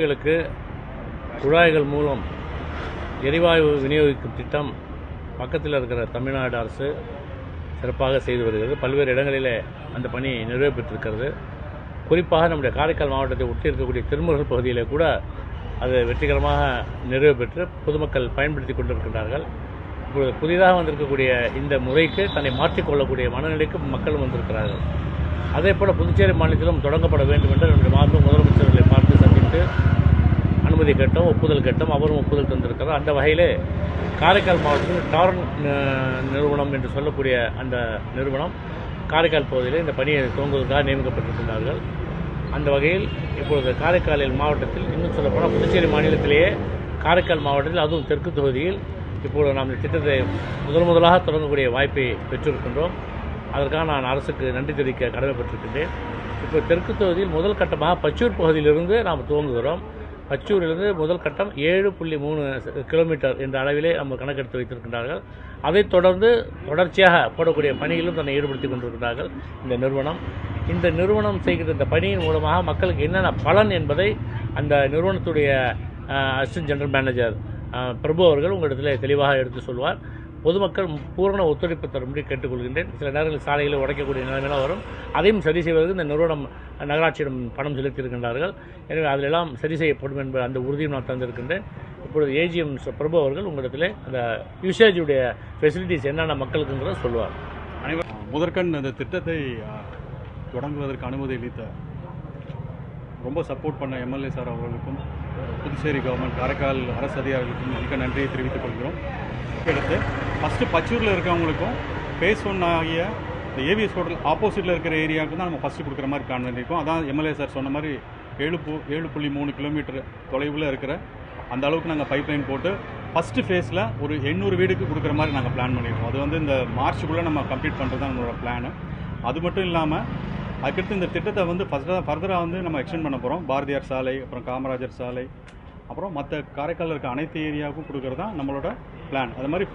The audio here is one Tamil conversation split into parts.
வீடுகளுக்கு குழாய்கள் மூலம் எரிவாயு விநியோகிக்கும் திட்டம் பக்கத்தில் இருக்கிற தமிழ்நாடு அரசு சிறப்பாக செய்து வருகிறது. பல்வேறு இடங்களிலே அந்த பணி நிறைவேற்றிருக்கிறது. குறிப்பாக நம்முடைய காரைக்கால் மாவட்டத்தை ஒட்டி இருக்கக்கூடிய திருமுருகல் பகுதியில் கூட அது வெற்றிகரமாக நிறைவு பெற்று பொதுமக்கள் பயன்படுத்தி கொண்டிருக்கின்றார்கள். இப்பொழுது புதிதாக வந்திருக்கக்கூடிய இந்த முறைக்கு தன்னை மாற்றிக்கொள்ளக்கூடிய மனநிலைக்கு மக்களும் வந்திருக்கிறார்கள். அதே போல புதுச்சேரி மாநிலத்திலும் தொடங்கப்பட வேண்டும் என்று நம்முடைய மாண்பு முதலமைச்சர்களை பார்த்து சந்தித்து அனுமதி கேட்டோம் ஒப்புதல் கேட்டோம். அவரும் ஒப்புதல் தந்திருக்கிறார். அந்த வகையிலே காரைக்கால் மாவட்டத்தில் டாரன் நிறுவனம் என்று சொல்லக்கூடிய அந்த நிறுவனம் காரைக்கால் பகுதியில் இந்த பணியை துவங்குவதற்காக நியமிக்கப்பட்டிருக்கிறார்கள் அந்த வகையில் இப்பொழுது காரைக்காலில் மாவட்டத்தில் இன்னும் சொல்லப்போனால் புதுச்சேரி மாநிலத்திலேயே காரைக்கால் மாவட்டத்தில் அதுவும் தெற்கு தொகுதியில் இப்பொழுது நாம் இந்த திட்டத்தை முதல் முதலாக தொடங்கக்கூடிய வாய்ப்பை பெற்றிருக்கின்றோம். அதற்காக நான் அரசுக்கு நன்றி தெரிவிக்க கடமைப்பட்டிருக்கின்றேன். இப்போ தெற்கு தொகுதியில் முதல் கட்டமாக பச்சூர் பகுதியிலிருந்து நாம் துவங்குகிறோம். பச்சூரிலிருந்து முதல் கட்டம் ஏழு புள்ளி மூணு கிலோமீட்டர் என்ற அளவிலே நம்ம கணக்கெடுத்து வைத்திருக்கின்றார்கள். அதைத் தொடர்ந்து தொடர்ச்சியாக போடக்கூடிய பணியிலும் தன்னை ஈடுபடுத்திக் கொண்டிருக்கிறார்கள் இந்த நிறுவனம். இந்த நிறுவனம் செய்கிற இந்த பணியின் மூலமாக மக்களுக்கு என்னென்ன பலன் என்பதை அந்த நிறுவனத்துடைய அசிஸ்டன்ட் ஜெனரல் மேனேஜர் பிரபு அவர்கள் உங்களிடத்தில் தெளிவாக எடுத்து சொல்வார். பொதுமக்கள் பூரண ஒத்துழைப்பு தரும்படி கேட்டுக்கொள்கின்றேன். சில நேரங்களில் சாலைகளை உடைக்கக்கூடிய நிலைமையெல்லாம் வரும். அதையும் சரி செய்வதற்கு இந்த நிறுவனம் நகராட்சியிடம் பணம் செலுத்தியிருக்கின்றார்கள். எனவே அதிலெல்லாம் சரி செய்யப்படும் என்பது அந்த உறுதியும் நான் தந்திருக்கின்றேன். இப்பொழுது ஏஜிஎம் பிரபு அவர்கள் உங்களிடத்தில் அந்த யூசேஜுடைய ஃபெசிலிட்டிஸ் என்னென்ன மக்களுக்குங்கிறத சொல்லுவார். அனைவர் முதற்கண் அந்த திட்டத்தை தொடங்குவதற்கு அனுமதி அளித்த ரொம்ப சப்போர்ட் பண்ண எம்எல்ஏ சார் அவர்களுக்கும் புதுச்சேரி கவர்மெண்ட் காரைக்கால் அரசு அதிகாரிகளுக்கும் மிக நன்றியை தெரிவித்துக் கொள்கிறோம். எடுத்து ஃபஸ்ட்டு பச்சூரில் இருக்கவங்களுக்கும் ஃபேஸ் ஒன் ஆகிய இந்த ஏவிஎஸ் ஹோட்டல் ஆப்போசிட்டில் இருக்கிற ஏரியாவுக்கு தான் நம்ம ஃபஸ்ட்டு கொடுக்குற மாதிரி பிளான் பண்ணியிருக்கோம் அதான் எம்எல்ஏ சார் சொன்ன மாதிரி ஏழு பு ஏழு புள்ளி மூணு கிலோமீட்டர் தொலைவில் இருக்கிற அந்த அளவுக்கு நாங்கள் பைப்லைன் போட்டு ஃபஸ்ட்டு ஃபேஸில் ஒரு எண்ணூறு வீடுக்கு கொடுக்குற மாதிரி நாங்கள் பிளான் பண்ணியிருக்கோம் அது வந்து இந்த மார்ச்சுக்குள்ளே நம்ம கம்ப்ளீட் பண்ணுறது தான் நம்மளோட பிளானு அது மட்டும் இல்லாமல் அதுக்கடுத்து இந்த திட்டத்தை வந்து ஃபஸ்ட்டாக ஃபர்தராக வந்து நம்ம எக்ஸ்டெண்ட் பண்ண போகிறோம் பாரதியார் சாலை அப்புறம் காமராஜர் சாலை அப்புறம் மற்ற காரைக்காலில் இருக்க அனைத்து ஏரியாவுக்கும் கொடுக்குறது தான் நம்மளோட பிளான் அது மாதிரி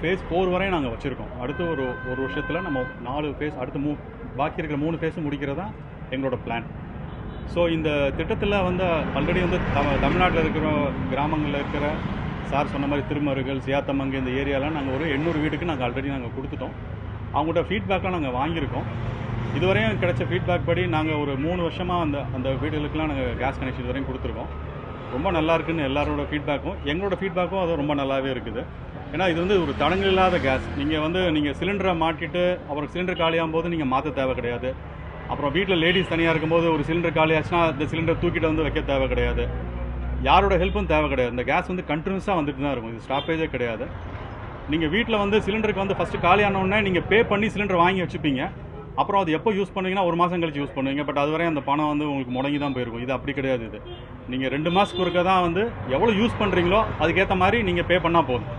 ஃபேஸ் ஃபோர் வரையும் நாங்கள் வச்சுருக்கோம். அடுத்து ஒரு ஒரு வருஷத்தில் நம்ம நாலு ஃபேஸ் அடுத்து மூ பாக்கி இருக்கிற மூணு ஃபேஸும் முடிக்கிறது தான் எங்களோட பிளான் ஸோ இந்த திட்டத்தில் வந்து ஆல்ரெடி வந்து தம தமிழ்நாட்டில் இருக்கிற கிராமங்களில் இருக்கிற சார் சொன்ன மாதிரி திருமருகல் சியாத்தமங்கு இந்த ஏரியாலாம் நாங்கள் ஒரு எண்ணூறு வீட்டுக்கு நாங்கள் ஆல்ரெடி நாங்கள் கொடுத்துட்டோம். அவங்கள்ட்ட ஃபீட்பேக்லாம் நாங்கள் வாங்கியிருக்கோம். இதுவரையும் கிடைச்ச ஃபீட்பேக் படி நாங்கள் ஒரு மூணு வருஷமாக அந்த அந்த வீடுகளுக்கெல்லாம் நாங்கள் கேஸ் கனெக்ஷன் இதுவரையும் கொடுத்துருக்கோம். ரொம்ப நல்லா இருக்குன்னு எல்லாரோட ஃபீட்பேக்கும் எங்களோட ஃபீட்பேக்கும் அது ரொம்ப நல்லாவே இருக்குது. ஏன்னா இது வந்து ஒரு தடங்கள் இல்லாத கேஸ் நீங்கள் வந்து நீங்கள் சிலிண்டரை மாட்டிட்டு அப்புறம் சிலிண்டர் காலியாகும் போது நீங்கள் மாற்ற தேவை கிடையாது. அப்புறம் வீட்டில் லேடிஸ் தனியாக இருக்கும்போது ஒரு சிலிண்டர் காலியாச்சுன்னா அந்த சிலிண்டர் தூக்கிட்டு வந்து வைக்க தேவை கிடையாது. யாரோட ஹெல்ப்பும் தேவை கிடையாது. இந்த கேஸ் வந்து கண்டினியூஸாக வந்துட்டு தான் இருக்கும். இது ஸ்டாப்பேஜே கிடையாது. நீங்கள் வீட்டில் வந்து சிலிண்டருக்கு வந்து ஃபஸ்ட்டு காலியான உடனே நீங்கள் பே பண்ணி சிலிண்டர் வாங்கி வச்சுப்பீங்க. அப்புறம் அது எப்போ யூஸ் பண்ணுவீங்கன்னா ஒரு மாதம் கழிச்சு யூஸ் பண்ணுவீங்க. பட் அதுவரை அந்த பணம் வந்து உங்களுக்கு முடங்கி தான் போயிருக்கும். இது அப்படி கிடையாது இது. நீங்கள் ரெண்டு மாதத்துக்கு ஒருக்க தான் வந்து எவ்வளோ யூஸ் பண்ணுறீங்களோ அதுக்கேற்ற மாதிரி நீங்கள் பே பண்ணால் போதும்.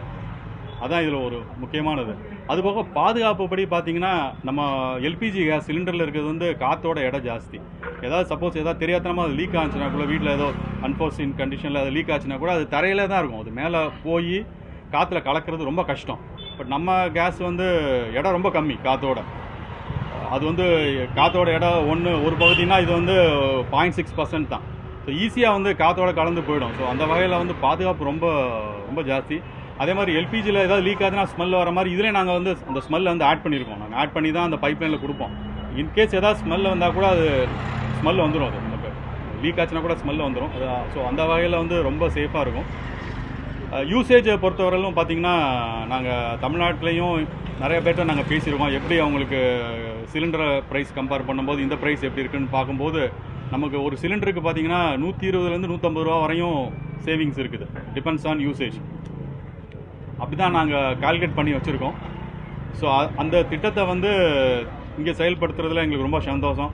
அதான் இதில் ஒரு முக்கியமானது. அதுபோக பாதுகாப்பு படி பார்த்தீங்கன்னா நம்ம எல்பிஜி கேஸ் சிலிண்டரில் இருக்கிறது வந்து காற்றோட எடை ஜாஸ்தி. ஏதாவது சப்போஸ் ஏதாவது தெரியாதனமாக அது லீக் ஆச்சுன்னா கூட வீட்டில் ஏதோ அன்ஃபோர்சின் கண்டிஷனில் அது லீக் ஆச்சுன்னா கூட அது தரையில தான் இருக்கும். அது மேலே போய் காற்றுல கலக்கிறது ரொம்ப கஷ்டம். பட் நம்ம கேஸ் வந்து இடம் ரொம்ப கம்மி காற்றோட அது வந்து காற்றோட இடம் ஒன்று ஒரு பகுதினா இது வந்து பாயிண்ட் சிக்ஸ் பர்சன்ட் தான். ஸோ ஈஸியாக வந்து காற்றோட கலந்து போயிடும். ஸோ அந்த வகையில் வந்து பாதுகாப்பு ரொம்ப ரொம்ப ஜாஸ்தி. அதே மாதிரி எல்பிஜியில் ஏதாவது லீக் ஆகுதுன்னா ஸ்மெல் வர மாதிரி இதிலே நாங்கள் வந்து அந்த ஸ்மெல்லை வந்து ஆட் பண்ணியிருக்கோம் நாங்கள் ஆட் பண்ணி தான் அந்த பைப்லைனில் கொடுப்போம். இன்கேஸ் ஏதாவது ஸ்மெல் வந்தால் கூட அது ஸ்மெல் வந்துடும் அது நமக்கு. லீக் ஆச்சுன்னா கூட ஸ்மெல் வந்துடும் ஸோ அந்த வகையில் வந்து ரொம்ப சேஃபாக இருக்கும். யூசேஜை பொறுத்தவரையிலும் பார்த்தீங்கன்னா நாங்கள் தமிழ்நாட்டிலையும் நிறைய பேர்கிட்ட நாங்கள் பேசியிருக்கோம். எப்படி அவங்களுக்கு சிலிண்டரை ப்ரைஸ் கம்பேர் பண்ணும்போது இந்த ப்ரைஸ் எப்படி இருக்குன்னு பார்க்கும்போது நமக்கு ஒரு சிலிண்டருக்கு பார்த்தீங்கன்னா நூற்றி இருபதுலேருந்து நூற்றம்பது ரூபா வரையும் சேவிங்ஸ் இருக்குது. டிபெண்ட்ஸ் ஆன் யூசேஜ் அப்படி தான் நாங்கள் கால்குலேட் பண்ணி வச்சுருக்கோம். ஸோ அந்த திட்டத்தை வந்து இங்கே செயல்படுத்துறதுல எங்களுக்கு ரொம்ப சந்தோஷம்.